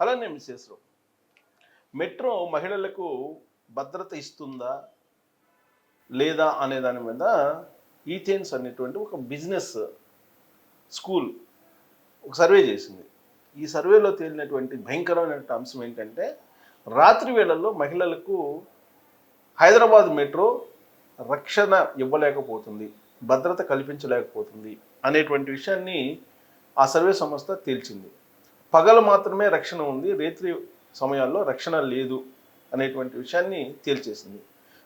అలానే missus metro మహిళలకు భద్రత ఇస్తుందా? లేదా అనే దాని మీద ఈథేన్స్ అనేటువంటి ఒక బిజినెస్ స్కూల్ ఒక సర్వే చేసింది. ఈ సర్వేలో తేలినటువంటి భయంకరమైన అంశం ఏంటంటే రాత్రి వేళల్లో మహిళలకు హైదరాబాద్ మెట్రో రక్షణ ఇవ్వలేకపోతుంది భద్రత కల్పించలేకపోతుంది అనేటువంటి విషయాన్ని ఆ సర్వే సంస్థ తేల్చింది. పగలు మాత్రమే రక్షణ ఉంది రేత్రి సమయాల్లో రక్షణ లేదు అనేటువంటి విషయాన్ని తేల్చేసింది.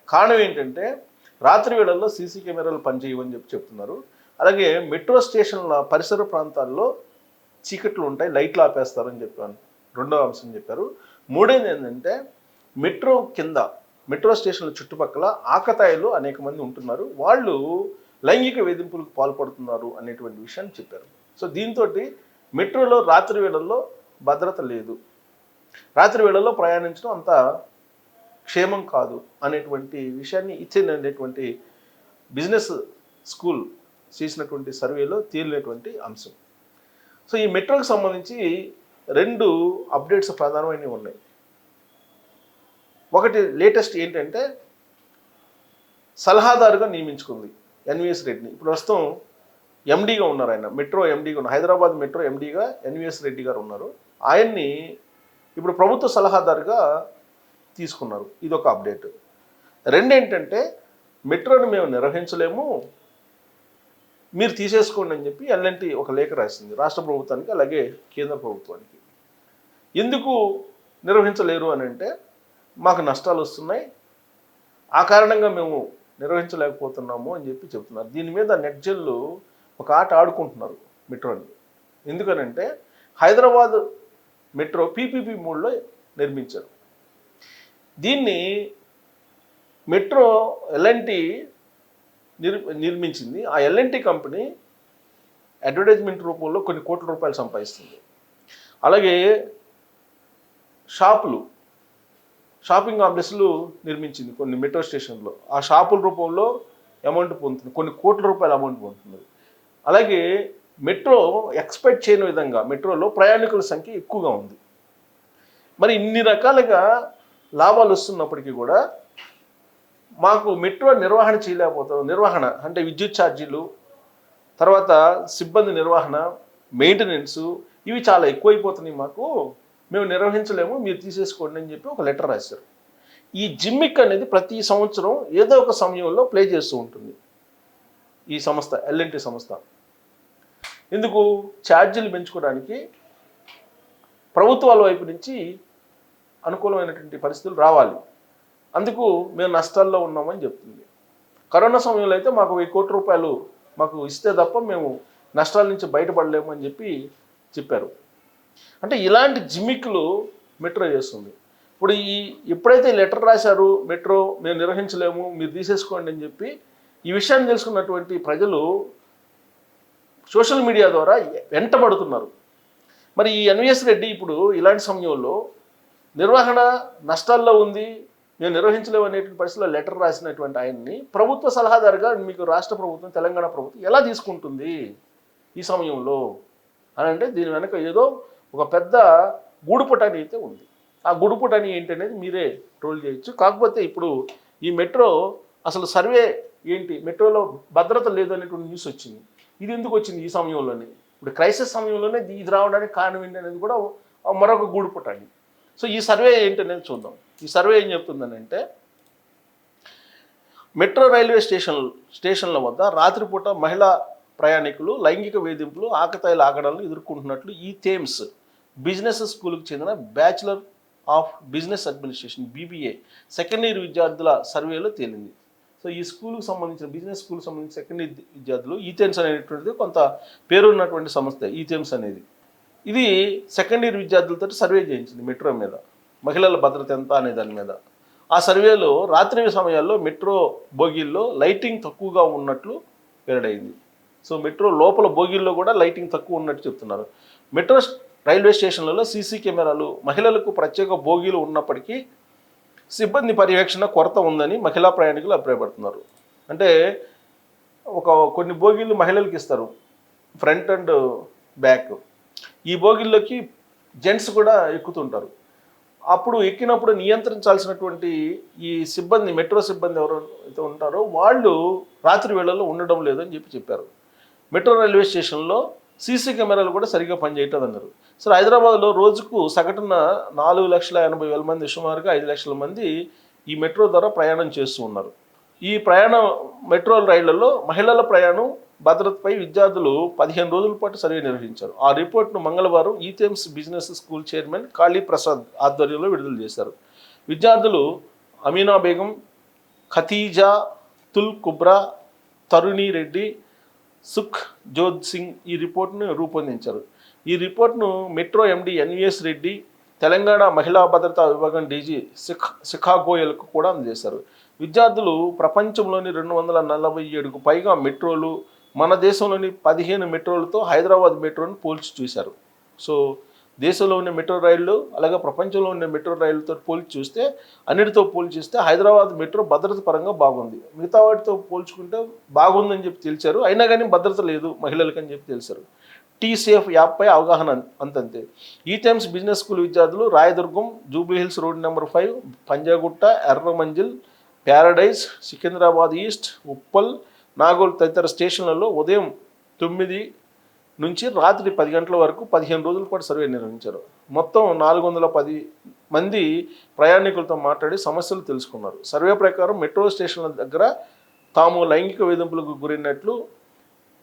కారణం ఏంటంటే రాత్రి వేళల్లో సీసీ కెమెరాలు పనిచేయవని చెప్పి చెప్తున్నారు. అలాగే మెట్రో స్టేషన్ల పరిసర ప్రాంతాల్లో చీకట్లు ఉంటాయి లైట్లు ఆపేస్తారని చెప్పాను. రెండవ అంశం చెప్పారు. మూడేది ఏంటంటే మెట్రో కింద మెట్రో స్టేషన్ల చుట్టుపక్కల ఆకతాయిలు అనేక మంది ఉంటున్నారు. వాళ్ళు లైంగిక వేధింపులకు పాల్పడుతున్నారు అనేటువంటి విషయాన్ని చెప్పారు. సో దీంతో మెట్రోలో రాత్రి వేళల్లో భద్రత లేదు. రాత్రి వేళల్లో ప్రయాణించడం అంత క్షేమం కాదు అనేటువంటి విషయాన్ని ఇచ్చేటువంటి బిజినెస్ స్కూల్ చేసినటువంటి సర్వేలో తేలినటువంటి అంశం. సో ఈ మెట్రోకి సంబంధించి రెండు అప్డేట్స్ ప్రధానమైనవి ఉన్నాయి. ఒకటి లేటెస్ట్ ఏంటంటే సలహాదారుగా నియమించుకుంది ఎన్విఎస్ రెడ్డిని. ఇప్పుడు ప్రస్తుతం ఎండీగా ఉన్నారు ఆయన. మెట్రో ఎండీగా ఉన్నారు. హైదరాబాద్ మెట్రో ఎండీగా ఎన్విఎస్ రెడ్డి గారు ఉన్నారు. ఆయన్ని ఇప్పుడు ప్రభుత్వ సలహాదారుగా తీసుకున్నారు. ఇది ఒక అప్డేట్. రెండేంటంటే మెట్రోని మేము నిర్వహించలేము. మీరు తీసేసుకోండి అని చెప్పి ఎల్ఎన్టీ ఒక లేఖ రాసింది. రాష్ట్ర ప్రభుత్వానికి అలాగే కేంద్ర ప్రభుత్వానికి. ఎందుకు నిర్వహించలేరు అని అంటే మాకు నష్టాలు వస్తున్నాయి. ఆ కారణంగా మేము నిర్వహించలేకపోతున్నాము అని చెప్పి చెప్తున్నారు. దీని మీద నెట్జెల్లు ఒక ఆట ఆడుకుంటున్నారు మెట్రోని. ఎందుకనంటే హైదరాబాద్ మెట్రో పీపీపీ మూడ్లో నిర్మించారు. దీన్ని మెట్రో ఎల్ఎన్టీ నిర్ నిర్మించింది. ఆ ఎల్ఎన్టీ కంపెనీ అడ్వర్టైజ్మెంట్ రూపంలో కొన్ని కోట్ల రూపాయలు సంపాదిస్తుంది. అలాగే షాపులు షాపింగ్ కాంప్లెక్స్లు నిర్మించింది కొన్ని మెట్రో స్టేషన్లో. ఆ షాపుల రూపంలో అమౌంట్ పొందుతుంది. కొన్ని కోట్ల రూపాయల అమౌంట్ పొందుతుంది. అలాగే మెట్రో ఎక్స్పెక్ట్ చేయని విధంగా మెట్రోలో ప్రయాణికుల సంఖ్య ఎక్కువగా ఉంది. మరి ఇన్ని రకాలుగా లాభాలు వస్తున్నప్పటికీ కూడా మాకు మెట్రో నిర్వహణ చేయలేకపోతాం నిర్వహణ అంటే విద్యుత్ ఛార్జీలు తర్వాత సిబ్బంది నిర్వహణ మెయింటెనెన్స్ ఇవి చాలా ఎక్కువైపోతున్నాయి మాకు. మేము నిర్వహించలేము మీరు తీసేసుకోండి అని చెప్పి ఒక లెటర్ రాశారు. ఈ జిమ్మిక్ అనేది ప్రతి సంవత్సరం ఏదో ఒక సమయంలో ప్లే చేస్తూ ఉంటుంది. ఈ సంస్థ ఎల్ఎన్టీ సంస్థ. ఇందుకు ఛార్జీలు పెంచుకోవడానికి ప్రభుత్వాల వైపు నుంచి అనుకూలమైనటువంటి పరిస్థితులు రావాలి. అందుకు మేము నష్టాల్లో ఉన్నామని చెప్తుంది. కరోనా సమయంలో అయితే మాకు వెయ్యి కోట్ల రూపాయలు మాకు ఇస్తే తప్ప మేము నష్టాల నుంచి బయటపడలేము అని చెప్పి చెప్పారు. అంటే ఇలాంటి జిమ్మిక్లు మెట్రో చేస్తుంది. ఇప్పుడు ఈ ఎప్పుడైతే లెటర్ రాశారు మెట్రో మేము నిర్వహించలేము మీరు తీసేసుకోండి అని చెప్పి ఈ విషయాన్ని తెలుసుకున్నటువంటి ప్రజలు సోషల్ మీడియా ద్వారా వెంటబడుతున్నారు. మరి ఈ ఎన్విఎస్ రెడ్డి ఇప్పుడు ఇలాంటి సమయంలో నిర్వహణ నష్టాల్లో ఉంది మేము నిర్వహించలేము అనేటువంటి పరిస్థితిలో లెటర్ రాసినటువంటి ఆయన్ని ప్రభుత్వ సలహాదారుగా మీకు రాష్ట్ర ప్రభుత్వం తెలంగాణ ప్రభుత్వం ఎలా తీసుకుంటుంది ఈ సమయంలో అని అంటే దీని వెనక ఏదో ఒక పెద్ద గూడుపుటని అయితే ఉంది. ఆ గూడుపుటని ఏంటనేది మీరే ట్రోల్ చేయొచ్చు. కాకపోతే ఇప్పుడు ఈ మెట్రో అసలు సర్వే ఏంటి? మెట్రోలో భద్రత లేదు అనేటువంటి న్యూస్ వచ్చింది. ఇది ఎందుకు వచ్చింది ఈ సమయంలోనే? ఇప్పుడు క్రైసిస్ సమయంలోనే ఇది రావడానికి కారణం ఏంటి అనేది కూడా మరొక గూడుపుటని సో ఈ సర్వే ఏంటనేది చూద్దాం. ఈ సర్వే ఏం చెప్తుందనంటే మెట్రో రైల్వే స్టేషన్ స్టేషన్ల వద్ద రాత్రిపూట మహిళా ప్రయాణికులు లైంగిక వేధింపులు ఆకతాయిల ఆగడాలను ఎదుర్కొంటున్నట్లు ఈ థేమ్స్ బిజినెస్ స్కూల్కి చెందిన bachelor of business administration BBA second year విద్యార్థుల సర్వేలో తేలింది. సో ఈ స్కూల్కి సంబంధించిన బిజినెస్ స్కూల్కి సంబంధించిన సెకండ్ ఇయర్ విద్యార్థులు ఈథెమ్స్ అనేటువంటిది కొంత పేరున్నటువంటి సంస్థ ఈథెమ్స్ అనేది. ఇది సెకండ్ ఇయర్ విద్యార్థులతో సర్వే చేయించింది మెట్రో మీద. మహిళల భద్రత ఎంత అనే దాని మీద. ఆ సర్వేలో రాత్రి సమయాల్లో మెట్రో బోగీల్లో లైటింగ్ తక్కువగా ఉన్నట్లు వెల్లడైంది. సో మెట్రో లోపల బోగీల్లో కూడా లైటింగ్ తక్కువ ఉన్నట్టు చెప్తున్నారు. మెట్రో రైల్వే స్టేషన్లలో సీసీ కెమెరాలు మహిళలకు ప్రత్యేక బోగీలు ఉన్నప్పటికీ సిబ్బంది పర్యవేక్షణ కొరత ఉందని మహిళా ప్రయాణికులు అభిప్రాయపడుతున్నారు. అంటే ఒక కొన్ని బోగీలు మహిళలకు ఇస్తారు ఫ్రంట్ అండ్ బ్యాక్. ఈ బోగిల్లోకి జెంట్స్ కూడా ఎక్కుతుంటారు. అప్పుడు ఎక్కినప్పుడు నియంత్రించాల్సినటువంటి ఈ సిబ్బంది మెట్రో సిబ్బంది ఎవరైతే అయితే ఉంటారో వాళ్ళు రాత్రి వేళల్లో ఉండడం లేదని చెప్పి చెప్పారు. మెట్రో రైల్వే స్టేషన్లో సీసీ కెమెరాలు కూడా సరిగ్గా పనిచేయటం అన్నారు సరే హైదరాబాద్లో రోజుకు సగటున నాలుగు లక్షల ఎనభై వేల మంది సుమారుగా ఐదు లక్షల మంది ఈ మెట్రో ద్వారా ప్రయాణం చేస్తూ ఉన్నారు. ఈ ప్రయాణం మెట్రో రైళ్ళలో మహిళల ప్రయాణం భద్రతపై విద్యార్థులు పదిహేను రోజుల పాటు సర్వే నిర్వహించారు. ఆ రిపోర్ట్ను మంగళవారం eThames business school chairman Kali Prasad ఆధ్వర్యంలో విడుదల చేశారు. విద్యార్థులు అమీనా బేగం ఖతీజా తుల్ కుబ్రా తరుణి రెడ్డి సుఖ్ జోత్ సింగ్ ఈ రిపోర్ట్ను రూపొందించారు. ఈ రిపోర్ట్ను metro MD NVS Reddy Telangana మహిళా భద్రతా విభాగం డీజీ శిఖ శిఖాగోయల్కు కూడా అందజేశారు. విద్యార్థులు ప్రపంచంలోని రెండు వందల నలభై ఏడుకు పైగా మెట్రోలు మన దేశంలోని పదిహేను మెట్రోలతో హైదరాబాద్ మెట్రోను పోల్చి చూశారు. సో దేశంలో ఉన్న మెట్రో రైళ్ళు అలాగే ప్రపంచంలో ఉన్న మెట్రో రైళ్ళతో పోల్చి చూస్తే అన్నిటితో పోల్చి చూస్తే హైదరాబాద్ మెట్రో భద్రత పరంగా బాగుంది. మిగతా వాటితో పోల్చుకుంటే బాగుందని చెప్పి తెలిసారు అయినా కానీ భద్రత లేదు మహిళలకు అని చెప్పి తెలిసారు టీ సేఫ్ యాప్పై అవగాహన అంతంతే. ఈ టైమ్స్ బిజినెస్ స్కూల్ విద్యార్థులు Rayadurgam Jubilee Hills road number five Panjagutta Erramanzil Paradise Secunderabad east Uppal Nagole తదితర స్టేషన్లలో ఉదయం తొమ్మిది నుంచి రాత్రి పది గంటల వరకు పదిహేను రోజుల పాటు సర్వే నిర్వహించారు. మొత్తం నాలుగు వందల పది మంది ప్రయాణికులతో మాట్లాడి సమస్యలు తెలుసుకున్నారు. సర్వే ప్రకారం మెట్రో స్టేషన్ల దగ్గర తాము లైంగిక వేధింపులకు గురైనట్లు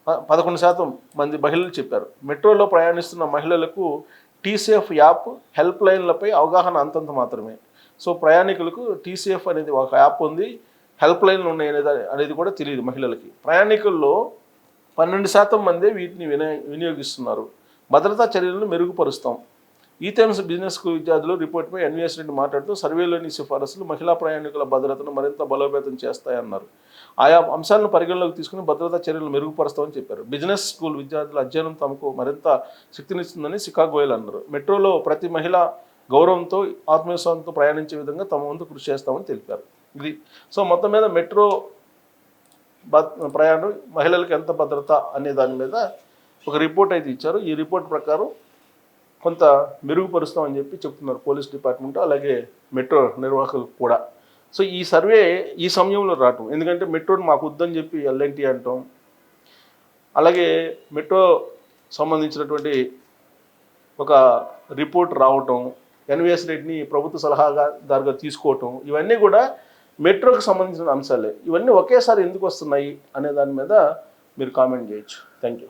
పదకొండు శాతం మంది మహిళలు చెప్పారు. మెట్రోలో ప్రయాణిస్తున్న మహిళలకు టీసీఎఫ్ యాప్ హెల్ప్ లైన్లపై అవగాహన అంతంత మాత్రమే. సో ప్రయాణికులకు టీసీఎఫ్ అనేది ఒక యాప్ ఉంది. హెల్ప్ లైన్లు ఉన్నాయి అనేది అనేది కూడా తెలియదు మహిళలకి. ప్రయాణికుల్లో పన్నెండు శాతం మందే వీటిని వినియోగిస్తున్నారు. భద్రతా చర్యలను మెరుగుపరుస్తాం. ఈ టైమ్స్ బిజినెస్ స్కూల్ విద్యార్థులు రిపోర్ట్పై ఎన్వీఎస్ రెడ్డి మాట్లాడుతూ సర్వేలోని సిఫారసులు మహిళా ప్రయాణికుల భద్రతను మరింత బలోపేతం చేస్తాయన్నారు. ఆయా అంశాలను పరిగణలోకి తీసుకుని భద్రతా చర్యలు మెరుగుపరుస్తామని చెప్పారు. బిజినెస్ స్కూల్ విద్యార్థుల అధ్యయనం తమకు మరింత శక్తినిస్తుందని సికాగోయల్ అన్నారు. మెట్రోలో ప్రతి మహిళ గౌరవంతో ఆత్మవిశ్వాసంతో ప్రయాణించే విధంగా తమ వంతు కృషి చేస్తామని తెలిపారు. ఇది సో మొత్తం మీద మెట్రో ప్రయాణం మహిళలకు ఎంత భద్రత అనే దాని మీద ఒక రిపోర్ట్ అయితే ఇచ్చారు. ఈ రిపోర్ట్ ప్రకారం కొంత మెరుగుపరుస్తామని చెప్పి చెప్తున్నారు పోలీస్ డిపార్ట్మెంట్ అలాగే మెట్రో నిర్వాహకులు కూడా. సో ఈ సర్వే ఈ సమయంలో రావటం ఎందుకంటే మెట్రోని మాకు వద్దని చెప్పి ఎల్ఎన్టీ అంటాం. అలాగే మెట్రో సంబంధించినటువంటి ఒక రిపోర్ట్ రావటం ఎన్విఎస్ రెడ్డిని ప్రభుత్వ సలహాదారుగా తీసుకోవటం ఇవన్నీ కూడా మెట్రోకి సంబంధించిన అంశాలే. ఇవన్నీ ఒకేసారి ఎందుకు వస్తున్నాయి అనే దాని మీద మీరు కామెంట్ చేయొచ్చు. Thank you